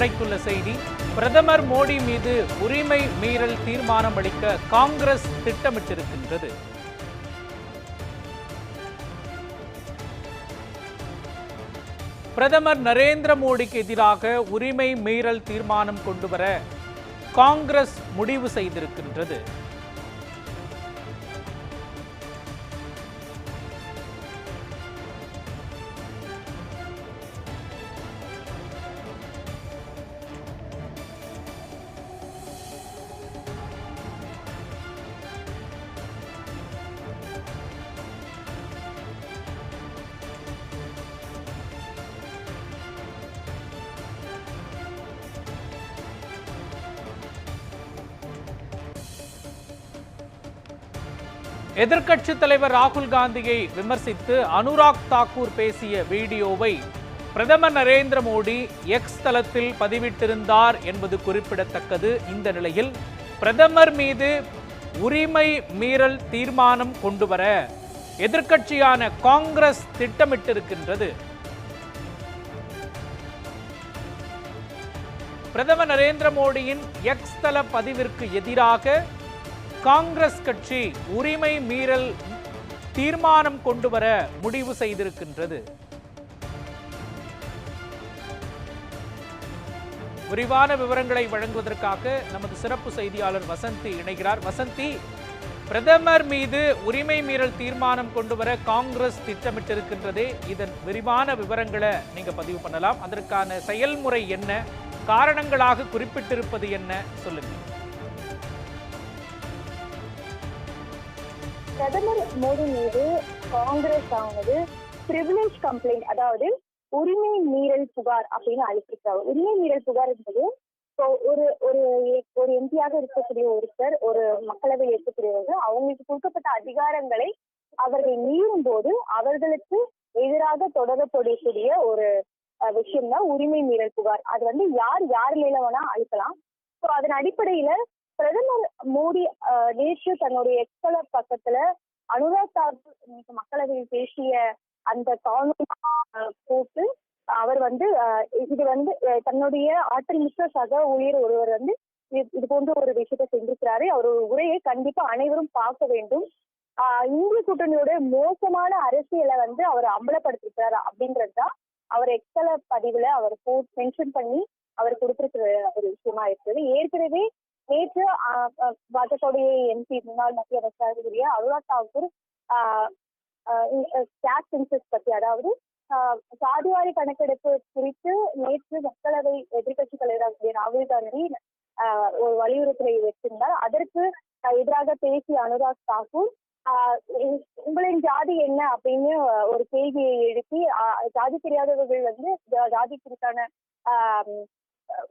கிடைத்துள்ள செய்தி பிரதமர் மோடி மீது உரிமை மீறல் தீர்மானம் அளிக்க காங்கிரஸ் திட்டமிட்டிருக்கின்றது. பிரதமர் நரேந்திர மோடிக்கு எதிராக உரிமை மீறல் தீர்மானம் கொண்டுவர காங்கிரஸ் முடிவு செய்திருக்கின்றது. எதிர்க்கட்சி தலைவர் ராகுல் காந்தியை விமர்சித்து அனுராக் தாக்கூர் பேசிய வீடியோவை பிரதமர் நரேந்திர மோடி எக்ஸ் தளத்தில் பதிவிட்டிருந்தார் என்பது குறிப்பிடத்தக்கது. இந்த நிலையில் பிரதமர் மீது உரிமை மீறல் தீர்மானம் கொண்டுவர எதிர்க்கட்சியான காங்கிரஸ் திட்டமிட்டிருக்கின்றது. பிரதமர் நரேந்திர மோடியின் எக்ஸ் தள பதிவிற்கு எதிராக காங்கிரஸ் கட்சி உரிமை மீறல் தீர்மானம் கொண்டு வர முடிவு செய்திருக்கின்றது. விரிவான விவரங்களை வழங்குவதற்காக நமது சிறப்பு செய்தியாளர் வசந்தி இணைகிறார். வசந்தி பிரதமர் மீது உரிமை மீறல் தீர்மானம் கொண்டு வர காங்கிரஸ் திட்டமிட்டிருக்கின்றதே. இதன் விரிவான விவரங்களை நீங்க பதிவு பண்ணலாம். அதற்கான செயல்முறை என்ன? காரணங்களாக குறிப்பிட்டிருப்பது என்ன? சொல்லுங்கள் பிரதமர் மோடி மீது காங்கிரஸ் ஆனது பிரிவிலேஜ் கம்ப்ளைண்ட் அதாவது உரிமை மீறல் புகார் அப்படின்னு அழைச்சிருக்காங்க உரிமை மீறல் புகார் என்பது ஒரு ஒரு ஒரு எம்பியாக இருக்கக்கூடிய ஒருத்தர் ஒரு மக்களவை இருக்கக்கூடியவர்கள் அவங்களுக்கு கொடுக்கப்பட்ட அதிகாரங்களை அவர்கள் மீறும் போது அவர்களுக்கு எதிராக தொடரப்படக்கூடிய ஒரு விஷயம் தான் உரிமை மீறல் புகார். அது வந்து யார் யார் மேல வேணா அளிக்கலாம் ஸோ அதன் அடிப்படையில பிரதமர் மோடி நேற்று தன்னுடைய எக்ஸல பக்கத்துல அனுராக் தாக்கூர் இன்னைக்கு மக்களவையில் பேசிய அந்த காணொலி போட்டு அவர் வந்து இது வந்து தன்னுடைய ஆற்றல் மிக்க சக ஊழியர் ஒருவர் வந்து இது- போன்ற ஒரு விஷயத்தை செஞ்சிருக்கிறாரு. அவர் உரையை கண்டிப்பா அனைவரும் பார்க்க வேண்டும். ஆஹ் இந்திய கூட்டணியோட மோசமான அரசியலை வந்து அவர் அம்பலப்படுத்திருக்கிறாரு அப்படின்றதுதான் அவர் எக்ஸல பதிவுல அவர் மென்ஷன் பண்ணி அவர் கொடுத்திருக்கிற ஒரு விஷயமா இருக்குது. ஏற்கனவே நேற்று பாஜகவுடைய எம்பி முன்னாள் மத்திய அமைச்சர் அனுராக் தாக்கூர் கேஸ்ட் பத்தி அதாவது ஆஹ் சாதிவாரி கணக்கெடுப்பு குறித்து நேற்று மக்களவை எதிர்க்கட்சி தலைவராக ராகுல் காந்தி ஆஹ் ஒரு வலியுறுத்தலை வச்சிருந்தார் அதற்கு எதிராக பேசிய அனுராக் தாக்கூர் ஆஹ் உங்களின் ஜாதி என்ன? அப்படின்னு ஒரு கேள்வியை எழுப்பி ஜாதி தெரியாதவர்கள் வந்து ஜா- ஆஹ்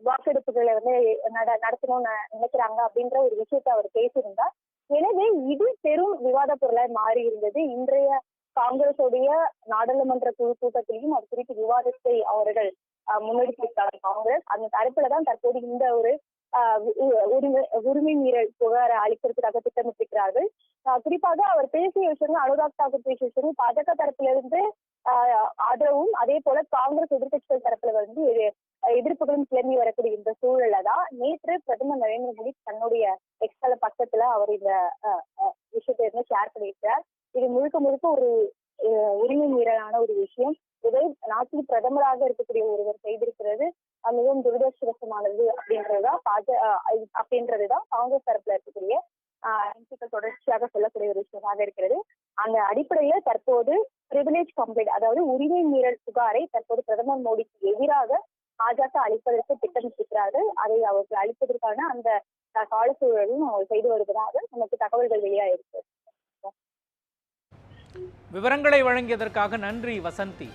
வாக்கெடுப்புகளை வந்து நட நடத்தணும்னு நினைக்கிறாங்க அப்படின்ற ஒரு விஷயத்தை அவர் பேசியிருந்தார். எனவே இது பெரும் விவாத பொருளாய் மாறி இருந்தது. இன்றைய காங்கிரசுடைய நாடாளுமன்ற குழு கூட்டத்திலையும் அது குறித்து விவாதத்தை அவர்கள் முன்னெடுத்திருக்காங்க காங்கிரஸ் அந்த தரப்புலதான் தற்போது இந்த ஒரு ஆஹ் உரிமை உரிமை மீறல் புகார அளிக்கிறதுக்காக திட்டமிட்டிருக்கிறார்கள். ஆஹ் குறிப்பாக அவர் பேசிய விஷயங்கள் அனுராக் தாக்கூர் பேசிய விஷயங்கள் பாஜக தரப்புல இருந்து ஆஹ் ஆதரவும் அதே போல காங்கிரஸ் எதிர்கட்சிகள் தரப்புல வந்து எதிர்ப்புகளும் கிளம்பி வரக்கூடிய இந்த சூழல்ல தான் நேற்று பிரதமர் நரேந்திர மோடி தன்னுடைய எக்ஸ்தல பக்கத்துல அவர் இந்த விஷயத்தை இருந்து ஷேர் பண்ணியிருக்கிறார். இது முழுக்க முழுக்க ஒரு உரிமை மீறலான ஒரு விஷயம். இதை நாட்டில் பிரதமராக இருக்கக்கூடிய ஒருவர் செய்திருக்கிறது மிகவும் துரதிருஷ்டவசமானது அப்படின்றதுதான் பாஜ அப்படின்றதுதான் காங்கிரஸ் தரப்புல இருக்கக்கூடிய எம்பிக்கள் தொடர்ச்சியாக சொல்லக்கூடிய ஒரு விஷயமாக இருக்கிறது. அந்த அடிப்படையில தற்போது பிரிவிலேஜ் கம்ப்ளைண்ட் அதாவது உரிமை மீறல் புகாரை தற்போது பிரதமர் மோடிக்கு எதிராக பாஜக அளிப்பதற்கு திட்டமிட்டிருக்கிறார்கள். அதை அவர்கள் அளிப்பதற்கான அந்த கால சூழலும் செய்து வருவதாக நமக்கு தகவல்கள் வெளியாயிருக்கு. விவரங்களை வழங்கியதற்காக நன்றி வசந்தி.